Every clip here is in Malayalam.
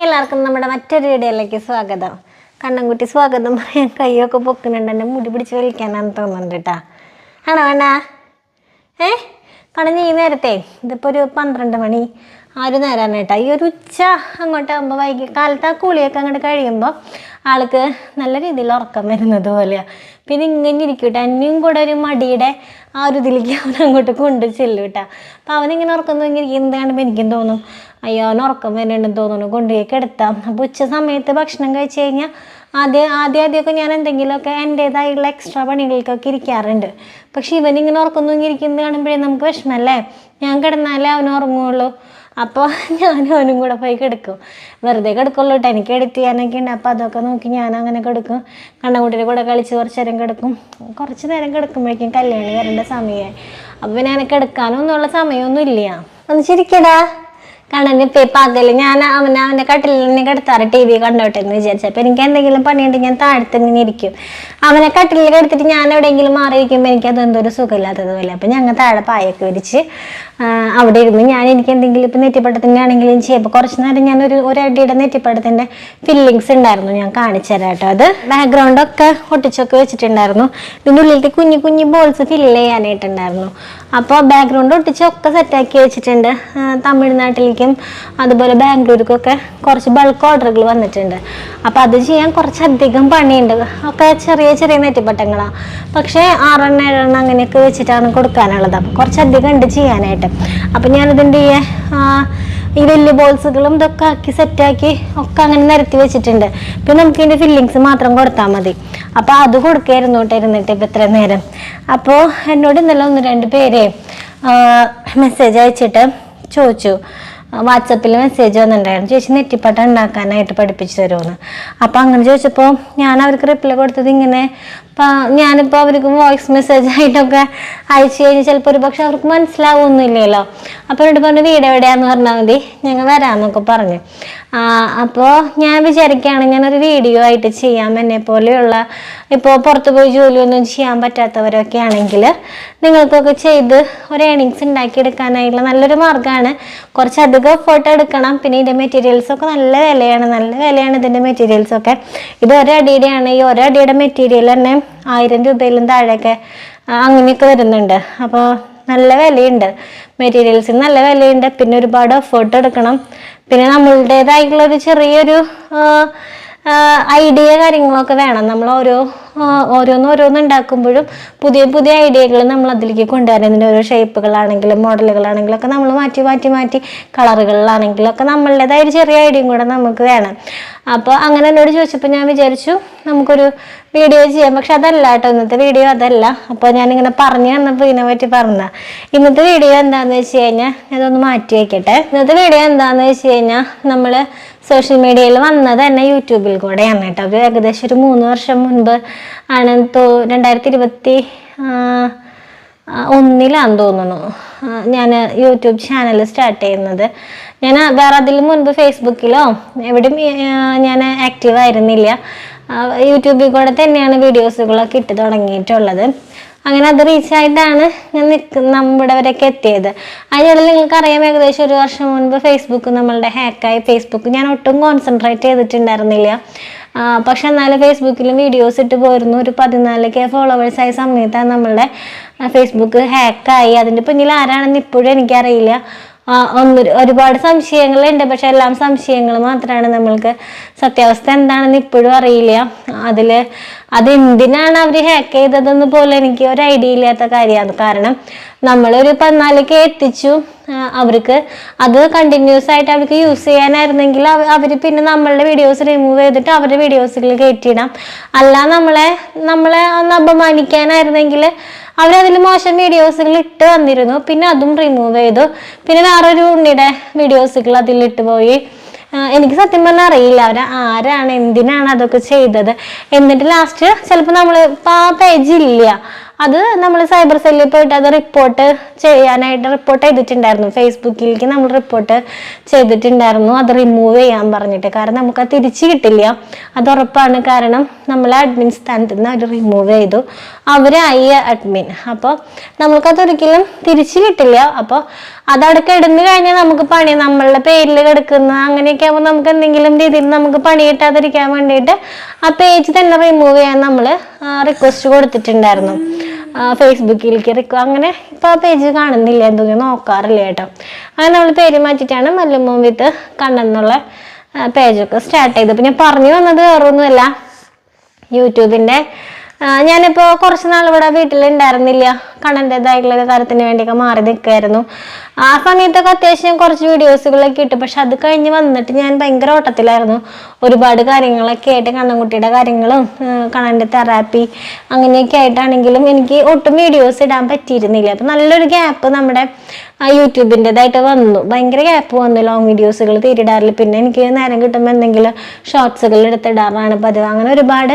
എല്ലാവർക്കും നമ്മുടെ മറ്റൊരു വീഡിയോയിലേക്ക് സ്വാഗതം. കണ്ണൻകുട്ടി സ്വാഗതം പറയാൻ കൈയൊക്കെ പൊക്കുന്നുണ്ട്. എന്റെ മുടി പിടിച്ച് വലിക്കാനാന്ന് തോന്നുന്നുണ്ട് കേട്ടാ. ആണോ വേണ്ട? ഏ? കടഞ്ഞ ഈ നേരത്തെ ഇതിപ്പോൾ ഒരു പന്ത്രണ്ട് മണി. ആ ഒരു നേരമാണ് കേട്ടോ ഈ ഒരു ഉച്ച അങ്ങോട്ടാകുമ്പോൾ വൈകി കാലത്ത് ആ കുളിയൊക്കെ അങ്ങോട്ട് കഴിയുമ്പോൾ ആൾക്ക് നല്ല രീതിയിൽ ഉറക്കം വരുന്നത് പോലെയാണ് പിന്നെ ഇങ്ങനെ ഇരിക്കും കേട്ടോ എന്നെയും കൂടെ ഒരു മടിയുടെ ആ ഒരു ഇതിലേക്ക് അവൻ അങ്ങോട്ട് കൊണ്ട് ചെല്ലും കേട്ടോ അപ്പം അവനിങ്ങനെ ഉറക്കം തൂങ്ങി എന്ത് കാണുമ്പോൾ എനിക്കും തോന്നും. അയ്യോ അവന് ഉറക്കം വരുന്നുണ്ടെന്ന് തോന്നുന്നു. കൊണ്ടുപോയി കിടത്താം. അപ്പോൾ ഉച്ച സമയത്ത് ഭക്ഷണം കഴിച്ച് കഴിഞ്ഞാൽ ആദ്യം ആദ്യം ആദ്യമൊക്കെ ഞാൻ എന്തെങ്കിലുമൊക്കെ എന്റേതായുള്ള എക്സ്ട്രാ പണികൾക്കൊക്കെ ഇരിക്കാറുണ്ട്. പക്ഷേ ഇവനിങ്ങനെ ഉറക്കം തൂങ്ങിയിരിക്കുന്നത് കാണുമ്പോഴേ നമുക്ക് വിഷമല്ലേ ഞാൻ കിടന്നാലേ അവൻ ഉറങ്ങുള്ളൂ. അപ്പോൾ ഞാനും അവനും കൂടെ പോയി കിടക്കും. വെറുതെ കിടക്കുള്ളൂ എനിക്ക് എഡിറ്റ് ചെയ്യാനൊക്കെ ഉണ്ട്. അപ്പോൾ അതൊക്കെ നോക്കി ഞാൻ അങ്ങനെ കിടക്കും. കണ്ണൻകുട്ടിയുടെ കൂടെ കളിച്ച് കുറച്ച് നേരം കിടക്കും. കുറച്ച് നേരം കിടക്കുമ്പോഴേക്കും കല്യാണി വരേണ്ട സമയമായി അപ്പോൾ പിന്നെ എനിക്ക് എടുക്കാനൊന്നുമുള്ള സമയമൊന്നും ഇല്ല ഒന്ന് ചിരിക്കടാ. കണ്ണന് ഇപ്പം പകൽ ഞാൻ അവനെ അവന്റെ കട്ടിലിൽ തന്നെ കിടത്താറ് ടി വി കണ്ടോട്ടെ എന്ന് വിചാരിച്ചപ്പോൾ എനിക്ക് എന്തെങ്കിലും പണിയുണ്ടെങ്കിൽ ഞാൻ താഴത്ത് ഇങ്ങനെ ഇരിക്കും. അവനെ കട്ടിലിൽ കിടത്തിട്ട് ഞാൻ എവിടെയെങ്കിലും മാറിയിരിക്കുമ്പോൾ എനിക്ക് അതെന്തോ ഒരു സുഖമില്ലാത്തതുപോലെ അപ്പം ഞങ്ങൾ താഴെ പായൊക്കെ വിരിച്ച് അവിടെ ഇരുന്ന് ഞാൻ എനിക്ക് എന്തെങ്കിലും ഇപ്പം നെറ്റിപ്പട്ടത്തിന്റെ ആണെങ്കിലും ചെയ്യുമ്പോൾ കുറച്ച് നേരം ഞാൻ ഒരു ഒരടിയുടെ നെറ്റിപ്പട്ടത്തിന്റെ ഫില്ലിങ്സ് ഉണ്ടായിരുന്നു ഞാൻ കാണിച്ചു കേട്ടോ അത്. ബാക്ക്ഗ്രൗണ്ടൊക്കെ ഒട്ടിച്ചൊക്കെ വെച്ചിട്ടുണ്ടായിരുന്നു. ഇതിന്റെ ഉള്ളിലത്തെ കുഞ്ഞു കുഞ്ഞു ബോൾസ് ഫില്ല് ചെയ്യാനായിട്ടുണ്ടായിരുന്നു. അപ്പോൾ ബാക്ക്ഗ്രൗണ്ട് ഒട്ടിച്ച് ഒട്ടിച്ചൊക്കെ സെറ്റാക്കി വെച്ചിട്ടുണ്ട്. തമിഴ്നാട്ടിലേക്കും അതുപോലെ ബാംഗ്ലൂർക്കൊക്കെ കുറച്ച് ബൾക്ക് ഓർഡറുകൾ വന്നിട്ടുണ്ട്. അപ്പോൾ അത് ചെയ്യാൻ കുറച്ചധികം പണിയുണ്ട്. ഒക്കെ ചെറിയ ചെറിയ നെറ്റിപ്പട്ടങ്ങളാണ് പക്ഷേ ആറെണ്ണം ഏഴെണ്ണം അങ്ങനെയൊക്കെ വെച്ചിട്ടാണ് കൊടുക്കാനുള്ളത്. അപ്പോൾ കുറച്ചധികം ഉണ്ട് ചെയ്യാനായിട്ട്. അപ്പോൾ ഞാനിതിന്റെ ഈ വലിയ ബോൾസുകളും ഇതൊക്കെ ആക്കി സെറ്റാക്കി ഒക്കെ അങ്ങനെ നിരത്തി വെച്ചിട്ടുണ്ട്. പിന്നെ നമുക്ക് ഇതിന്റെ ഫില്ലിങ്സ് മാത്രം കൊടുത്താൽ മതി. അപ്പോൾ അത് കൊടുക്കായിരുന്നു കേട്ടോ ഇരുന്നിട്ട് ഇപ്പം ഇത്രയും നേരം. അപ്പോൾ എന്നോട് ഇന്നലെ ഒന്ന് രണ്ട് പേരെ മെസ്സേജ് അയച്ചിട്ട് ചോദിച്ചു. വാട്സപ്പിൽ മെസ്സേജ് വന്നിട്ടുണ്ടായിരുന്നു. ചേച്ചി നെറ്റിപ്പട്ട ഉണ്ടാക്കാനായിട്ട് പഠിപ്പിച്ചു തരുമെന്ന് അപ്പോൾ അങ്ങനെ ചോദിച്ചപ്പോൾ ഞാൻ അവർക്ക് റിപ്ലൈ കൊടുത്തത് ഇങ്ങനെ ഞാനിപ്പോൾ അവർക്ക് വോയിസ് മെസ്സേജ് ആയിട്ടൊക്കെ അയച്ചു കഴിഞ്ഞാൽ ചിലപ്പോൾ ഒരു പക്ഷെ അവർക്ക് മനസ്സിലാവുമൊന്നുമില്ലല്ലോ അപ്പോൾ എന്നോട് പറഞ്ഞു വീട് എവിടെയാന്ന് പറഞ്ഞാൽ മതി. ഞങ്ങൾ വരാമെന്നൊക്കെ പറഞ്ഞു. അപ്പോൾ ഞാൻ വിചാരിക്കുകയാണ് ഞാനൊരു വീഡിയോ ആയിട്ട് ചെയ്യാം. എന്നെ പോലെയുള്ള ഇപ്പോൾ പുറത്ത് പോയി ജോലിയൊന്നും ചെയ്യാൻ പറ്റാത്തവരൊക്കെ ആണെങ്കിൽ നിങ്ങൾക്കൊക്കെ ചെയ്ത് ഒരു ഏണിങ്സ് ഉണ്ടാക്കിയെടുക്കാനായിട്ടുള്ള നല്ലൊരു മാർഗമാണ് കുറച്ചധികം എഫേർട്ട് എടുക്കണം. പിന്നെ ഇതിന്റെ മെറ്റീരിയൽസ് ഒക്കെ നല്ല വിലയാണ്. നല്ല വിലയാണ് ഇതിന്റെ മെറ്റീരിയൽസ് ഒക്കെ. ഇത് ഒരടിയുടെയാണ് ഈ ഒരടിയുടെ മെറ്റീരിയൽ തന്നെ ആയിരം രൂപയിലും താഴെയൊക്കെ അങ്ങനെയൊക്കെ വരുന്നുണ്ട്. അപ്പോൾ നല്ല വിലയുണ്ട്. മെറ്റീരിയൽസിന് നല്ല വിലയുണ്ട്. പിന്നെ ഒരുപാട് ഫോട്ടോ എടുക്കണം. പിന്നെ നമ്മളുടേതായിട്ടുള്ള ഒരു ചെറിയൊരു ഐഡിയ കാര്യങ്ങളൊക്കെ വേണം. നമ്മൾ ഓരോ ഓരോന്ന് ഓരോന്ന് ഉണ്ടാക്കുമ്പോഴും പുതിയ പുതിയ ഐഡിയകൾ നമ്മൾ അതിലേക്ക് കൊണ്ടുവരാൻ ഇതിന്റെ ഓരോ ഷേപ്പുകളാണെങ്കിലും മോഡലുകളാണെങ്കിലും ഒക്കെ നമ്മൾ മാറ്റി മാറ്റി മാറ്റി കളറുകളിലാണെങ്കിലും ഒക്കെ നമ്മളുടേതായ ഒരു ചെറിയ ഐഡിയയും കൂടെ നമുക്ക് വേണം. അപ്പോൾ അങ്ങനെ എന്നോട് ചോദിച്ചപ്പോൾ ഞാൻ വിചാരിച്ചു നമുക്കൊരു വീഡിയോ ചെയ്യാം. പക്ഷെ അതല്ല കേട്ടോ ഇന്നത്തെ വീഡിയോ അതല്ല. അപ്പോൾ ഞാനിങ്ങനെ പറഞ്ഞു തന്നപ്പോൾ ഇതിനെ പറ്റി പറഞ്ഞ ഇന്നത്തെ വീഡിയോ എന്താണെന്ന് വെച്ച് കഴിഞ്ഞാൽ ഇതൊന്ന് മാറ്റി വയ്ക്കട്ടെ ഇന്നത്തെ വീഡിയോ എന്താണെന്ന് വെച്ച് കഴിഞ്ഞാൽ നമ്മൾ സോഷ്യൽ മീഡിയയിൽ വന്നത് തന്നെ യൂട്യൂബിൽ കൂടെയാണ് കേട്ടോ. അത് ഏകദേശം ഒരു മൂന്ന് വർഷം മുൻപ് ആണ് തോ രണ്ടായിരത്തി ഇരുപത്തി ഒന്നിലാന്ന് തോന്നുന്നു. ഞാൻ യൂട്യൂബ് ചാനൽ സ്റ്റാർട്ട് ചെയ്യുന്നത്. ഞാൻ വേറെ അതിൽ മുൻപ് ഫേസ്ബുക്കിലോ എവിടെയും ഞാൻ ആക്റ്റീവ് ആയിരുന്നില്ല. യൂട്യൂബിൽ കൂടെ തന്നെയാണ് വീഡിയോസുകളൊക്കെ ഇട്ട് തുടങ്ങിയിട്ടുള്ളത്. അങ്ങനെ അത് റീച്ച് ആയിട്ടാണ് ഞാൻ നിൽക്കുന്ന നമ്മുടെ വരെയൊക്കെ എത്തിയത്. നിങ്ങൾക്ക് അറിയാം ഏകദേശം ഒരു വർഷം മുൻപ് ഫേസ്ബുക്ക് നമ്മളുടെ ഹാക്കായി ഫേസ്ബുക്ക് ഞാൻ ഒട്ടും കോൺസെൻട്രേറ്റ് ചെയ്തിട്ടുണ്ടായിരുന്നില്ല. പക്ഷെ എന്നാലും ഫേസ്ബുക്കിലും വീഡിയോസ് ഇട്ട് പോയിരുന്നു. ഒരു പതിനാല് കെ ഫോളോവേഴ്സ് ആയ സമയത്താണ് നമ്മളുടെ ഫേസ്ബുക്ക് ഹാക്കായി അതിന്റെ പിന്നിൽ ആരാണെന്ന് ഇപ്പോഴും എനിക്കറിയില്ല. ഒന്ന് ഒരുപാട് സംശയങ്ങളുണ്ട്. പക്ഷെ എല്ലാം സംശയങ്ങൾ മാത്രമാണ് നമ്മൾക്ക്. സത്യാവസ്ഥ എന്താണെന്ന് ഇപ്പോഴും അറിയില്ല. അതിൽ അതെന്തിനാണ് അവർ ഹാക്ക് ചെയ്തതെന്ന് പോലെ എനിക്ക് ഒരു ഐഡിയ ഇല്ലാത്ത കാര്യമാണ്. കാരണം നമ്മളൊരു പതിനാലിക്ക് എത്തിച്ചു. അവർക്ക് അത് കണ്ടിന്യൂസ് ആയിട്ട് അവർക്ക് യൂസ് ചെയ്യാനായിരുന്നെങ്കിൽ അവർ പിന്നെ നമ്മളുടെ വീഡിയോസ് റിമൂവ് ചെയ്തിട്ട് അവരുടെ വീഡിയോസിൽ കയറ്റിയിടാം. അല്ല നമ്മളെ നമ്മളെ ഒന്ന് അപമാനിക്കാനായിരുന്നെങ്കിൽ അവരതിൽ മോശം വീഡിയോസുകൾ ഇട്ട് വന്നിരുന്നു. പിന്നെ അതും റിമൂവ് ചെയ്തു. പിന്നെ വേറൊരു ഉണ്ണിയുടെ വീഡിയോസുകൾ അതിലിട്ട് പോയി. എനിക്ക് സത്യം പറഞ്ഞാൽ അറിയില്ല. അവർ ആരാണ് എന്തിനാണ് അതൊക്കെ ചെയ്തത്. എന്നിട്ട് ലാസ്റ്റ് ചിലപ്പോൾ നമ്മൾ ഇപ്പം ആ പേജ് ഇല്ല അത് നമ്മൾ സൈബർ സെല്ലിൽ പോയിട്ട് അത് റിപ്പോർട്ട് ചെയ്യാനായിട്ട് റിപ്പോർട്ട് ചെയ്തിട്ടുണ്ടായിരുന്നു. ഫേസ്ബുക്കിലേക്ക് നമ്മൾ റിപ്പോർട്ട് ചെയ്തിട്ടുണ്ടായിരുന്നു. അത് റിമൂവ് ചെയ്യാൻ പറഞ്ഞിട്ട്. കാരണം നമുക്ക് അത് തിരിച്ചു കിട്ടില്ല. അത് ഉറപ്പാണ്. കാരണം നമ്മൾ അഡ്മിൻ സ്ഥാനത്ത് നിന്ന് അവർ റിമൂവ് ചെയ്തു. അവരായി അഡ്മിൻ അപ്പോൾ നമുക്കത് ഒരിക്കലും തിരിച്ച് കിട്ടില്ല. അപ്പോൾ അതവിടെ കിടന്നു കഴിഞ്ഞാൽ നമുക്ക് പണി നമ്മളുടെ പേരിൽ കിടക്കുന്ന. അങ്ങനെയൊക്കെ ആകുമ്പോൾ നമുക്ക് എന്തെങ്കിലും രീതിയിൽ നമുക്ക് പണി കിട്ടാതിരിക്കാൻ വേണ്ടിയിട്ട് ആ പേജ് തന്നെ റിമൂവ് ചെയ്യാൻ നമ്മൾ റിക്വസ്റ്റ് കൊടുത്തിട്ടുണ്ടായിരുന്നു. ഫേസ്ബുക്കിലേക്ക് റിക്വ അങ്ങനെ ഇപ്പോൾ ആ പേജ് കാണുന്നില്ല എന്തൊക്കെ നോക്കാറില്ല കേട്ടോ. അങ്ങനെ നമ്മൾ പേര് മാറ്റിയിട്ടാണ് മല്ലുമോൻ വിത്ത് കണ്ണെന്നുള്ള പേജൊക്കെ സ്റ്റാർട്ട് ചെയ്തത്. പിന്നെ പറഞ്ഞു വന്നത് വേറൊന്നുമല്ല. യൂട്യൂബിന്റെ ഞാനിപ്പോൾ കുറച്ച് നാൾ ഇവിടെ വീട്ടിലുണ്ടായിരുന്നില്ല. കണ്ണന്റെതായിട്ടുള്ള കാര്യത്തിന് വേണ്ടിയൊക്കെ മാറി നിൽക്കുമായിരുന്നു ആ സമയത്തൊക്കെ അത്യാവശ്യം കുറച്ച് വീഡിയോസുകളൊക്കെ ഇട്ടു. പക്ഷെ അത് കഴിഞ്ഞ് വന്നിട്ട് ഞാൻ ഭയങ്കര ഓട്ടത്തിലായിരുന്നു. ഒരുപാട് കാര്യങ്ങളൊക്കെ ആയിട്ട് കണ്ണൻകുട്ടിയുടെ കാര്യങ്ങളും കണ്ണന്റെ തെറാപ്പി അങ്ങനെയൊക്കെ ആയിട്ടാണെങ്കിലും എനിക്ക് ഒട്ടും വീഡിയോസ് ഇടാൻ പറ്റിയിരുന്നില്ല. അപ്പം നല്ലൊരു ഗ്യാപ്പ് നമ്മുടെ യൂട്യൂബിന്റെതായിട്ട് വന്നു. ഭയങ്കര ഗ്യാപ്പ് വന്നു. ലോങ് വീഡിയോസുകൾ തീരിടാറില്ല പിന്നെ എനിക്ക് നേരം കിട്ടുമ്പോൾ എന്തെങ്കിലും ഷോർട്സുകൾ എടുത്തിടാറാണ് പതിവ്. അങ്ങനെ ഒരുപാട്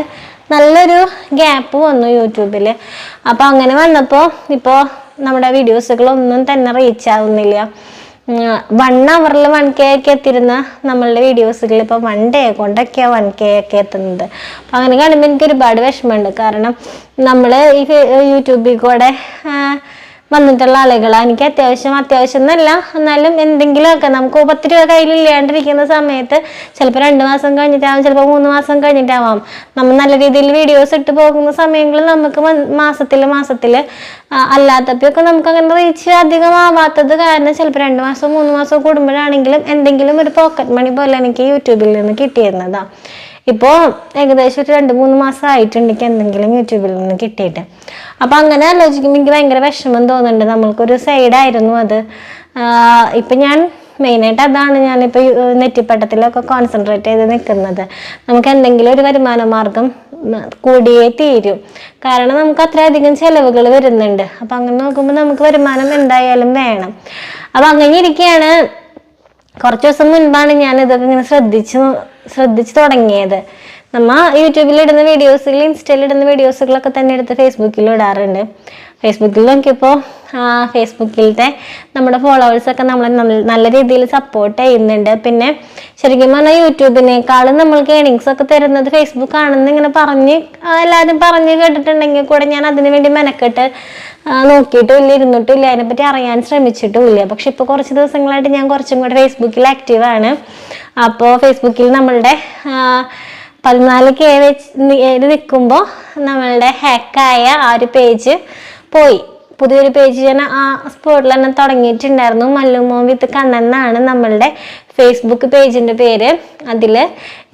നല്ലൊരു ഗ്യാപ്പ് വന്നു യൂട്യൂബിൽ അപ്പോൾ അങ്ങനെ വന്നപ്പോൾ ഇപ്പോൾ നമ്മുടെ വീഡിയോസുകളൊന്നും തന്നെ റീച്ച് ആവുന്നില്ല. വൺ അവറിൽ വൺ കെ ഒക്കെ എത്തിരുന്ന നമ്മളുടെ വീഡിയോസുകൾ ഇപ്പോൾ വൺ ഡേ കൊണ്ടൊക്കെയാണ് വൺ കെ ഒക്കെ എത്തുന്നത്. അപ്പോൾ അങ്ങനെ കാണുമ്പോൾ എനിക്ക് ഒരുപാട് വിഷമമുണ്ട്. കാരണം നമ്മൾ ഈ യൂട്യൂബിൽ കൂടെ വന്നിട്ടുള്ള ആളുകളാണ് എനിക്ക് അത്യാവശ്യം അത്യാവശ്യം എന്നല്ല. എന്നാലും എന്തെങ്കിലുമൊക്കെ നമുക്ക് പത്ത് രൂപ കയ്യിലില്ലാണ്ടിരിക്കുന്ന സമയത്ത് ചിലപ്പോൾ രണ്ട് മാസം കഴിഞ്ഞിട്ടാവാം ചിലപ്പോൾ മൂന്ന് മാസം കഴിഞ്ഞിട്ടാവാം. നമ്മൾ നല്ല രീതിയിൽ വീഡിയോസ് ഇട്ട് പോകുന്ന സമയങ്ങളിൽ നമുക്ക് മാസത്തിൽ മാസത്തിൽ അല്ലാത്തപ്പോഴൊക്കെ നമുക്ക് അങ്ങനെ റീച്ച് അധികം ആവാത്തത് കാരണം ചിലപ്പോൾ രണ്ട് മാസം മൂന്ന് മാസം കൂടുമ്പോഴാണെങ്കിലും എന്തെങ്കിലും ഒരു പോക്കറ്റ് മണി പോലെ എനിക്ക് യൂട്യൂബിൽ നിന്ന് കിട്ടിയിരുന്നതാണ് ഇപ്പോൾ ഏകദേശം ഒരു രണ്ട് മൂന്ന് മാസം ആയിട്ടുണ്ട് എന്തെങ്കിലും യൂട്യൂബിൽ നിന്ന് കിട്ടിയിട്ട്. അപ്പോൾ അങ്ങനെ ആലോചിക്കുമ്പോൾ എനിക്ക് ഭയങ്കര വിഷമം തോന്നുന്നുണ്ട്. നമ്മൾക്കൊരു സൈഡായിരുന്നു അത്. ഇപ്പം ഞാൻ മെയിനായിട്ട് അതാണ് ഞാനിപ്പോൾ നെറ്റിപ്പട്ടത്തിലൊക്കെ കോൺസെൻട്രേറ്റ് ചെയ്ത് നിൽക്കുന്നത് നമുക്ക് എന്തെങ്കിലും ഒരു വരുമാന മാർഗം കൂടിയേ തീരും. കാരണം നമുക്ക് അത്രയധികം ചിലവുകൾ വരുന്നുണ്ട്. അപ്പം അങ്ങനെ നോക്കുമ്പോൾ നമുക്ക് വരുമാനം എന്തായാലും വേണം. അപ്പം അങ്ങനെ ഇരിക്കുകയാണ് കുറച്ച് ദിവസം മുൻപാണ് ഞാനിതൊക്കെ ഇങ്ങനെ ശ്രദ്ധിച്ചു ശ്രദ്ധിച്ചു തുടങ്ങിയത്. നമ്മ യൂട്യൂബിൽ ഇടുന്ന വീഡിയോസുകൾ ഇൻസ്റ്റയിൽ ഇടുന്ന വീഡിയോസുകളൊക്കെ തന്നെ എടുത്ത് ഫേസ്ബുക്കിൽ ഇടാറുണ്ട്. ഫേസ്ബുക്കിൽ നോക്കിയപ്പോൾ ഫേസ്ബുക്കിലത്തെ നമ്മുടെ ഫോളോവേഴ്സൊക്കെ നമ്മളെ നല്ല- രീതിയിൽ സപ്പോർട്ട് ചെയ്യുന്നുണ്ട്. പിന്നെ ശരിക്കും പറഞ്ഞാൽ യൂട്യൂബിനേക്കാളും നമ്മൾക്ക് ഏണിങ്സ് ഒക്കെ തരുന്നത് ഫേസ്ബുക്ക് ആണെന്ന് ഇങ്ങനെ പറഞ്ഞ് എല്ലാവരും പറഞ്ഞ് കേട്ടിട്ടുണ്ടെങ്കിൽ കൂടെ ഞാൻ അതിനു വേണ്ടി മെനക്കെട്ട് നോക്കിയിട്ടുമില്ല നോക്കിയിട്ടും ഇല്ല ഇരുന്നിട്ടും ഇല്ല അതിനെപ്പറ്റി അറിയാൻ ശ്രമിച്ചിട്ടും ഇല്ല പക്ഷെ ഇപ്പോൾ കുറച്ച് ദിവസങ്ങളായിട്ട് ഞാൻ കുറച്ചും കൂടെ ഫേസ്ബുക്കിൽ ആക്റ്റീവാണ് അപ്പോൾ ഫേസ്ബുക്കിൽ നമ്മളുടെ പതിനാല് കെ വെച്ച് നിൽക്കുമ്പോൾ നമ്മളുടെ ഹാക്കായ ആ ഒരു പേജ് പോയി. പുതിയൊരു പേജ് ഞാൻ ആ സ്പോട്ടിൽ തന്നെ തുടങ്ങിയിട്ടുണ്ടായിരുന്നു. മല്ലുമോ വിത്ത് കണ്ണെന്നാണ് നമ്മളുടെ ഫേസ്ബുക്ക് പേജിന്റെ പേര്. അതിൽ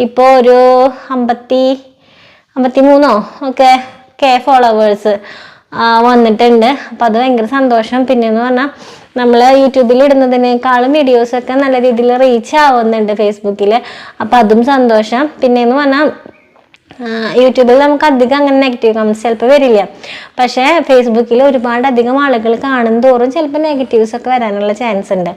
ഇപ്പോൾ ഒരു അമ്പത്തി അമ്പത്തി മൂന്നോ ഒക്കെ കെ ഫോളോവേഴ്സ് വന്നിട്ടുണ്ട്. അപ്പം അത് ഭയങ്കര സന്തോഷം. പിന്നെയെന്ന് പറഞ്ഞാൽ നമ്മൾ യൂട്യൂബിൽ ഇടുന്നതിനേക്കാളും വീഡിയോസൊക്കെ നല്ല രീതിയിൽ റീച്ച് ആവുന്നുണ്ട് ഫേസ്ബുക്കിൽ അപ്പം അതും സന്തോഷം. പിന്നെയെന്ന് പറഞ്ഞാൽ യൂട്യൂബിൽ നമുക്ക് അധികം അങ്ങനെ നെഗറ്റീവ് കമൻസ് ചിലപ്പോൾ വരില്ല. പക്ഷേ ഫേസ്ബുക്കിൽ ഒരുപാട് അധികം ആളുകൾ കാണും തോറും ചിലപ്പോൾ നെഗറ്റീവ്സ് ഒക്കെ വരാനുള്ള ചാൻസ് ഉണ്ട്.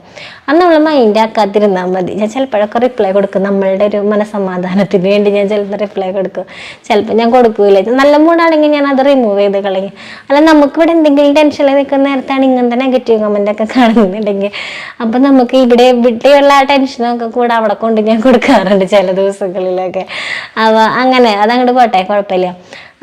അത് നമ്മൾ മൈൻഡ് ആക്കാതിരുന്നാൽ മതി. ഞാൻ ചിലപ്പോഴൊക്കെ റിപ്ലൈ കൊടുക്കും. നമ്മളുടെ ഒരു മനസമാധാനത്തിന് വേണ്ടി ഞാൻ ചിലപ്പോൾ റിപ്ലൈ കൊടുക്കും. ചിലപ്പോൾ ഞാൻ കൊടുക്കൂല. നല്ല മൂടാണെങ്കിൽ ഞാൻ അത് റിമൂവ് ചെയ്ത് കളയും. അല്ല നമുക്ക് ഇവിടെ എന്തെങ്കിലും ടെൻഷനിൽ നിൽക്കുന്ന നേരത്താണ് ഇങ്ങനത്തെ നെഗറ്റീവ് കമന്റ് ഒക്കെ കാണുന്നുണ്ടെങ്കിൽ. അപ്പം നമുക്ക് ഇവിടെ ഇവിടെയുള്ള ആ ടെൻഷനൊക്കെ കൂടെ അവിടെ കൊണ്ട് ഞാൻ കൊടുക്കാറുണ്ട് ചില ദിവസങ്ങളിലൊക്കെ. അപ്പോൾ അങ്ങനെ. അതങ്ങോട്ട് പോട്ടെ കുഴപ്പമില്ല.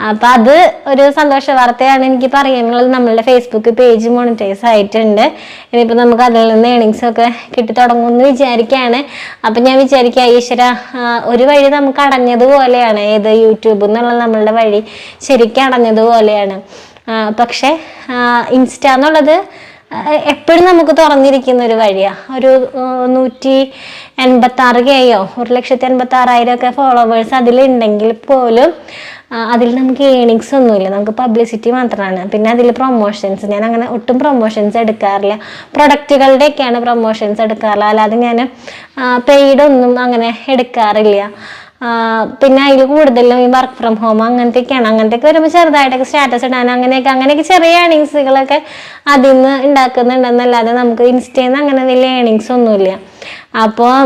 അപ്പം അത് ഒരു സന്തോഷ വാർത്തയാണ് എനിക്ക് പറയാനുള്ളത്. നമ്മളുടെ ഫേസ്ബുക്ക് പേജ് മോണിറ്റൈസ് ആയിട്ടുണ്ട്. ഇനിയിപ്പോൾ നമുക്ക് അതിൽ നിന്ന് ഏണിങ്സ് ഒക്കെ കിട്ടി തുടങ്ങുമെന്ന് വിചാരിക്കുകയാണ് അപ്പം ഞാൻ വിചാരിക്കുക ഈശ്വര ഒരു വഴി നമുക്ക് അടഞ്ഞതുപോലെയാണ്. ഏത് യൂട്യൂബ് എന്നുള്ള നമ്മളുടെ വഴി ശരിക്കും അടഞ്ഞതുപോലെയാണ്. പക്ഷേ ഇൻസ്റ്റ എന്നുള്ളത് എപ്പോഴും നമുക്ക് തുറന്നിരിക്കുന്ന ഒരു വഴിയാണ് ഒരു നൂറ്റി എൺപത്തി ആറ് കെയോ ഒരു ലക്ഷത്തി എൺപത്തി ആറായിരം ഒക്കെ ഫോളോവേഴ്സ് അതിലുണ്ടെങ്കിൽ പോലും അതിൽ നമുക്ക് ഏണിങ്സ് ഒന്നുമില്ല. നമുക്ക് പബ്ലിസിറ്റി മാത്രമാണ് പിന്നെ അതിൽ പ്രൊമോഷൻസ് ഞാൻ അങ്ങനെ ഒട്ടും പ്രൊമോഷൻസ് എടുക്കാറില്ല. പ്രൊഡക്റ്റുകളുടെയൊക്കെയാണ് പ്രൊമോഷൻസ് എടുക്കാറില്ല അല്ലാതെ ഞാൻ പെയ്ഡ് ഒന്നും അങ്ങനെ എടുക്കാറില്ല. പിന്നെ അതിൽ കൂടുതലും ഈ വർക്ക് ഫ്രം ഹോം അങ്ങനത്തെയൊക്കെയാണ്. അങ്ങനത്തെയൊക്കെ വരുമ്പോൾ ചെറുതായിട്ടൊക്കെ സ്റ്റാറ്റസ് ഇടാൻ അങ്ങനെയൊക്കെ അങ്ങനെയൊക്കെ ചെറിയ ഏണിങ്സുകളൊക്കെ അതിൽ നിന്ന് ഉണ്ടാക്കുന്നുണ്ടെന്നല്ലാതെ നമുക്ക് ഇൻസ്റ്റയിൽ നിന്ന് അങ്ങനെ വലിയ ഏണിങ്സ് ഒന്നുമില്ല. അപ്പോൾ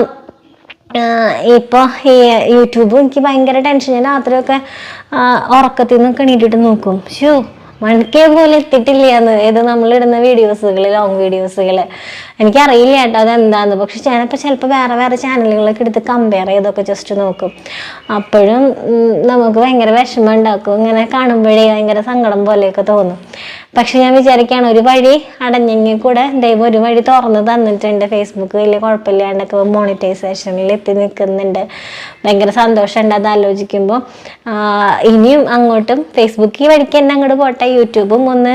ഇപ്പോൾ ഈ യൂട്യൂബ് എനിക്ക് ഭയങ്കര ടെൻഷൻ ഞാൻ രാത്രിയൊക്കെ ഉറക്കത്തിൽ നിന്നൊക്കെ എണീറ്റിട്ട് നോക്കും. ഷോ മണിക്കേ പോലെ എത്തിയിട്ടില്ല എന്ന് ഇത് നമ്മളിടുന്ന വീഡിയോസുകൾ ലോങ് വീഡിയോസുകൾ എനിക്കറിയില്ല കേട്ടോ അതെന്താന്ന്. പക്ഷെ ഞാനിപ്പോൾ ചിലപ്പോൾ വേറെ വേറെ ചാനലുകളൊക്കെ എടുത്ത് കമ്പയർ ചെയ്തൊക്കെ ജസ്റ്റ് നോക്കും. അപ്പോഴും നമുക്ക് ഭയങ്കര വിഷമം ഉണ്ടാക്കും. ഇങ്ങനെ കാണുമ്പോഴേ ഭയങ്കര സങ്കടം പോലെയൊക്കെ തോന്നും. പക്ഷെ ഞാൻ വിചാരിക്കുകയാണ് ഒരു വഴി അടഞ്ഞെങ്കിൽ കൂടെ ദൈവം ഒരു വഴി തുറന്ന് തന്നിട്ടുണ്ട്. ഫേസ്ബുക്ക് വലിയ കുഴപ്പമില്ലാണ്ടൊക്കെ മോണിറ്റൈസേഷനിൽ എത്തി നിൽക്കുന്നുണ്ട്. ഭയങ്കര സന്തോഷമുണ്ട് അത് ആലോചിക്കുമ്പോൾ. ഇനിയും അങ്ങോട്ടും ഫേസ്ബുക്ക് ഈ വഴിക്ക് തന്നെ അങ്ങോട്ട് പോട്ടെ. യൂട്യൂബും ഒന്ന്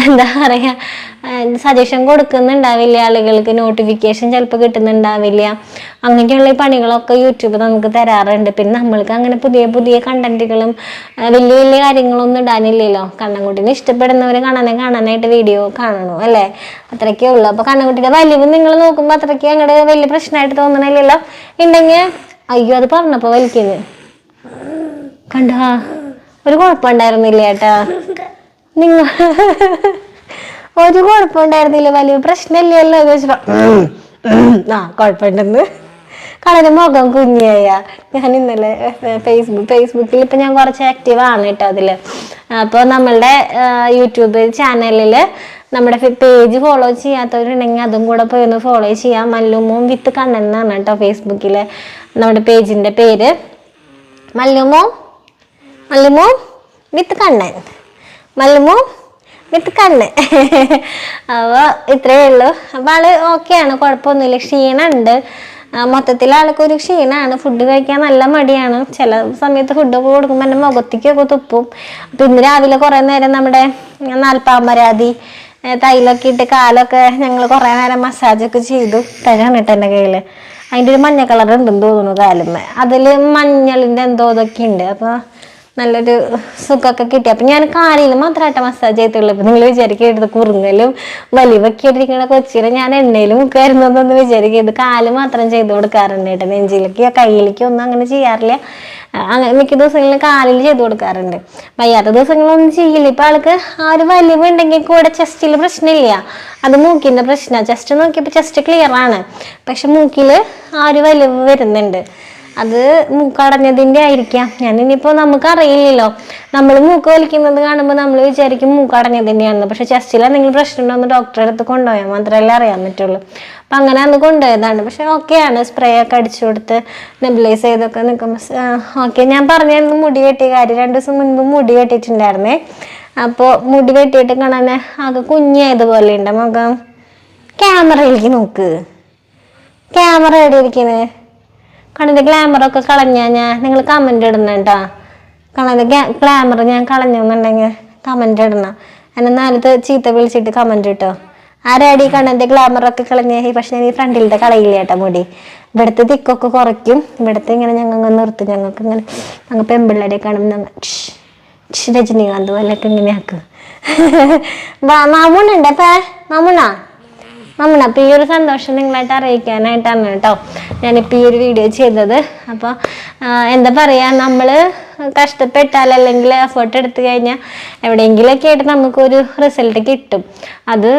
എന്താ പറയുക സജഷൻ കൊടുക്കുന്നുണ്ടാവില്ല ആളുകൾക്ക് നോട്ടിഫിക്കേഷൻ ചിലപ്പോൾ കിട്ടുന്നുണ്ടാവില്ല. അങ്ങനെയുള്ള പണികളൊക്കെ യൂട്യൂബ് നമുക്ക് തരാറുണ്ട്. പിന്നെ നമ്മൾക്ക് അങ്ങനെ പുതിയ പുതിയ കണ്ടന്റുകളും വലിയ വലിയ കാര്യങ്ങളൊന്നും ഇടാനില്ലല്ലോ. കണ്ണൻകുട്ടീനെ ഇഷ്ടപ്പെടുന്നവർ കാണാനെ കാണാനായിട്ട് വീഡിയോ കാണണു അല്ലേ? അത്രയ്ക്കേ ഉള്ളൂ. അപ്പോൾ കണ്ണൻകുട്ടിയുടെ വലിവ് നിങ്ങൾ നോക്കുമ്പോൾ അത്രയ്ക്ക് അങ്ങോട്ട് വലിയ പ്രശ്നമായിട്ട് തോന്നണില്ലല്ലോ? ഉണ്ടെങ്കിൽ അയ്യോ അത് പറഞ്ഞപ്പോൾ വലിക്കുന്നത് കണ്ടാ ഒരു കുഴപ്പമുണ്ടായിരുന്നില്ല ഏട്ടാ. നിങ്ങൾ ഒരു കുഴപ്പമുണ്ടായിരുന്നില്ല. വലിയ പ്രശ്നമില്ലല്ലോ എന്ന് ആ കുഴപ്പമുണ്ടെന്ന്. കളര് മുഖം കുഞ്ഞിയായ ഞാൻ ഇന്നലെ ഫേസ്ബുക്ക് ഫേസ്ബുക്കിൽ ഇപ്പം ഞാൻ കുറച്ച് ആക്റ്റീവ് ആണ് കേട്ടോ അതിൽ അപ്പോൾ നമ്മളുടെ യൂട്യൂബ് ചാനലിൽ നമ്മുടെ പേജ് ഫോളോ ചെയ്യാത്തവരുണ്ടെങ്കിൽ അതും കൂടെ പോയി ഒന്ന് ഫോളോ ചെയ്യാം. മല്ലുമോം വിത്ത് കണ്ണൻ എന്നാണ് കേട്ടോ ഫേസ്ബുക്കിലെ നമ്മുടെ പേജിന്റെ പേര്. മല്ലുമോ? മല്ലുമോ വിത്ത് കണ്ണൻ. മല്ലുമോ വിത്ത് കണ്ണ്. അപ്പോൾ ഇത്രയേ ഉള്ളൂ. അപ്പോൾ ആൾ ഓക്കെയാണ് കുഴപ്പമൊന്നുമില്ല. ക്ഷീണമുണ്ട്. മൊത്തത്തിൽ ആൾക്ക് ഒരു ക്ഷീണമാണ്. ഫുഡ് കഴിക്കാൻ നല്ല മടിയാണ്. ചില സമയത്ത് ഫുഡൊക്കെ കൊടുക്കുമ്പോൾ എന്റെ മുഖത്തേക്കൊക്കെ തുപ്പും. അപ്പം ഇന്ന് രാവിലെ കുറേ നേരം നമ്മുടെ നാൽപ്പാമ്പരാതി ഏ, തൈലൊക്കെ ഇട്ട് കാലൊക്കെ ഞങ്ങൾ കുറേ നേരം മസാജൊക്കെ ചെയ്തു. തരാണ് കേട്ടോ എന്റെ കയ്യിൽ അതിന്റെ ഒരു മഞ്ഞ കളർ ഉണ്ടെന്ന് തോന്നുന്നു കാലുമ്മ. അതിൽ മഞ്ഞളിന്റെ എന്തോ ഇതൊക്കെ ഉണ്ട്. അപ്പോൾ നല്ലൊരു സുഖമൊക്കെ കിട്ടി. അപ്പം ഞാൻ കാലിൽ മാത്രമായിട്ട് മസാജ് ചെയ്തിട്ടുള്ളൂ അപ്പം നിങ്ങൾ വിചാരിക്കരുത് കുറുങ്ങലും വലിവൊക്കെ ഇട്ടിരിക്കുന്ന കൊച്ചിനെ ഞാൻ എണ്ണയിൽ മുക്കായിരുന്നതെന്ന് വിചാരിക്കരുത്. കാൽ മാത്രം ചെയ്ത് കൊടുക്കാറുണ്ട് കേട്ടോ. നെഞ്ചിലേക്കോ കയ്യിലേക്കോ ഒന്നും അങ്ങനെ ചെയ്യാറില്ല. അങ്ങനെ മിക്ക ദിവസങ്ങളിലും കാലിൽ ചെയ്ത് കൊടുക്കാറുണ്ട്. വയ്യാത്ത ദിവസങ്ങളൊന്നും ചെയ്യില്ല. ഇപ്പം ആൾക്ക് ആ ഒരു വലിവ് ഉണ്ടെങ്കിൽ കൂടെ ചെസ്റ്റിൽ പ്രശ്നമില്ല. അത് മൂക്കിന്റെ പ്രശ്നമാണ് ചെസ്റ്റ് നോക്കിയപ്പോൾ ചെസ്റ്റ് ക്ലിയർ ആണ്. പക്ഷെ മൂക്കിൽ ആ ഒരു വലിവ് വരുന്നുണ്ട്. അത് മൂക്കടഞ്ഞതിന്റെ ആയിരിക്കാം. ഞാൻ ഇനിയിപ്പോൾ നമുക്കറിയില്ലല്ലോ. നമ്മൾ മൂക്ക് വലിക്കുന്നത് കാണുമ്പോൾ നമ്മൾ വിചാരിക്കും മൂക്കടഞ്ഞതിന്റെയാണെന്ന് പക്ഷെ ചെസ്റ്റിൽ എന്തെങ്കിലും പ്രശ്നമുണ്ടോ എന്ന് ഡോക്ടറെ അടുത്ത് കൊണ്ടുപോയാൽ മാത്രമല്ലേ അറിയാൻ പറ്റുള്ളൂ. അപ്പം അങ്ങനെ അന്ന് കൊണ്ടുപോയതാണ്. പക്ഷെ ഓക്കെയാണ് സ്പ്രേ ഒക്കെ അടിച്ചു കൊടുത്ത് നെബിലൈസ് ചെയ്തൊക്കെ നിൽക്കുമ്പോൾ ഓക്കെ ഞാൻ പറഞ്ഞായിരുന്നു മുടി വെട്ടിയ കാര്യം രണ്ട് ദിവസം മുൻപ് മുടി വെട്ടിയിട്ടുണ്ടായിരുന്നേ. അപ്പോൾ മുടി വെട്ടിയിട്ട് കാണാൻ ആകെ കുഞ്ഞായതുപോലെ ഉണ്ട് മുഖം ക്യാമറയിലേക്ക് നോക്ക്. ക്യാമറ എവിടെ ഇരിക്കുന്നത് കണ്ണിന്റെ ഗ്ലാമറൊക്കെ കളഞ്ഞാ ഞാൻ നിങ്ങൾ കമന്റ് ഇടണം കേട്ടോ. കണ്ണിന്റെ ഗ്ലാമർ ഞാൻ കളഞ്ഞെന്നുണ്ടെങ്കിൽ കമന്റ് ഇടണം. എന്നെ നാലത്ത് ചീത്ത വിളിച്ചിട്ട് കമന്റ് ഇട്ടോ. ആരാടി കണ്ണിന്റെ ഗ്ലാമറൊക്കെ കളഞ്ഞേ? പക്ഷെ ഞാൻ ഈ ഫ്രണ്ടിലത്തെ കളയില്ല കേട്ടോ മുടി. ഇവിടുത്തെ തിക്കൊക്കെ കുറയ്ക്കും. ഇവിടുത്തെ ഇങ്ങനെ ഞങ്ങൾ നിർത്തും. ഞങ്ങൾക്ക് ഇങ്ങനെ ഞങ്ങൾ പെമ്പിള്ളേരെ കാണുമ്പോൾ ഞങ്ങൾ രജനീകാന്ത് പോലെയൊക്കെ ഇങ്ങനെയാക്കും. ആക്കും മാമൂണുണ്ട് മാമൂണാ? മമ്മണ അപ്പോൾ ഈ ഒരു സന്തോഷം നിങ്ങളായിട്ട് അറിയിക്കാനായിട്ടാണ് കേട്ടോ ഞാനിപ്പോൾ ഈ ഒരു വീഡിയോ ചെയ്തത്. അപ്പോൾ എന്താ പറയുക നമ്മൾ കഷ്ടപ്പെട്ടാൽ അല്ലെങ്കിൽ എഫേർട്ട് എടുത്തു കഴിഞ്ഞാൽ എവിടെയെങ്കിലുമൊക്കെ ആയിട്ട് നമുക്കൊരു റിസൾട്ട് കിട്ടും. അത്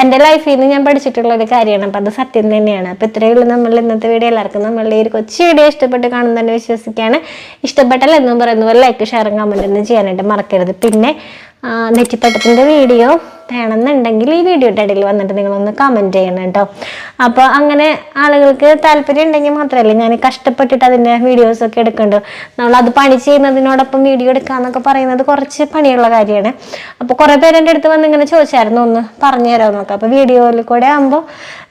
എന്റെ ലൈഫിൽ നിന്ന് ഞാൻ പഠിച്ചിട്ടുള്ള ഒരു കാര്യമാണ്. അപ്പോൾ അത് സത്യം തന്നെയാണ്. അപ്പോൾ ഇത്രയേ ഉള്ളൂ നമ്മൾ ഇന്നത്തെ വീഡിയോ എല്ലാവർക്കും നമ്മളുടെ ഈ ഒരു കൊച്ചു വീഡിയോ ഇഷ്ടപ്പെട്ട് കാണുന്നതന്നെ വിശ്വസിക്കുകയാണ് ഇഷ്ടപ്പെട്ടാൽ എന്നും പറയുന്ന പോലെ ലൈക്ക് ഷെയർ കമന്റ് ഒന്നും ചെയ്യാനായിട്ട് മറക്കരുത്. പിന്നെ നെറ്റിപ്പട്ടത്തിന്റെ വീഡിയോ വേണമെന്നുണ്ടെങ്കിൽ ഈ വീഡിയോയുടെ ഇടയിൽ വന്നിട്ട് നിങ്ങളൊന്ന് കമന്റ് ചെയ്യണം കേട്ടോ അപ്പോൾ അങ്ങനെ ആളുകൾക്ക് താല്പര്യം ഉണ്ടെങ്കിൽ മാത്രമല്ല ഞാൻ കഷ്ടപ്പെട്ടിട്ട് അതിന്റെ വീഡിയോസൊക്കെ എടുക്കുന്നുണ്ട് നമ്മളത് പണി ചെയ്യുന്നതിനോടൊപ്പം വീഡിയോ എടുക്കുക എന്നൊക്കെ പറയുന്നത് കുറച്ച് പണിയുള്ള കാര്യമാണ്. അപ്പോൾ കുറേ പേര് എന്റെ അടുത്ത് വന്ന് ഇങ്ങനെ ചോദിച്ചായിരുന്നു ഒന്ന് പറഞ്ഞു തരാമെന്നൊക്കെ അപ്പോൾ വീഡിയോയിൽ കൂടെ ആകുമ്പോൾ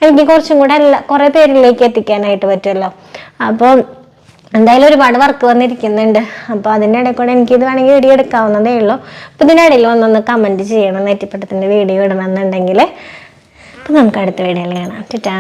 എനിക്ക് കുറച്ചും കൂടെ എല്ലാ കുറേ പേരിലേക്ക് എത്തിക്കാനായിട്ട് പറ്റുമല്ലോ. അപ്പോൾ എന്തായാലും ഒരുപാട് വർക്ക് വന്നിരിക്കുന്നുണ്ട്. അപ്പോൾ അതിന്റെ ഇടയിൽ കൂടെ ഇത് വേണമെങ്കിൽ വീഡിയോ എടുക്കാവുന്നതേ ഉള്ളൂ. അപ്പോൾ ഇതിനിടയിൽ വന്നൊന്ന് കമന്റ് ചെയ്യണം. നെറ്റിപ്പട്ടത്തിന്റെ വീഡിയോ ഇടണമെന്നുണ്ടെങ്കിൽ അപ്പോൾ നമുക്ക് അടുത്ത വീഡിയോയിൽ കാണാം. ചേട്ടാ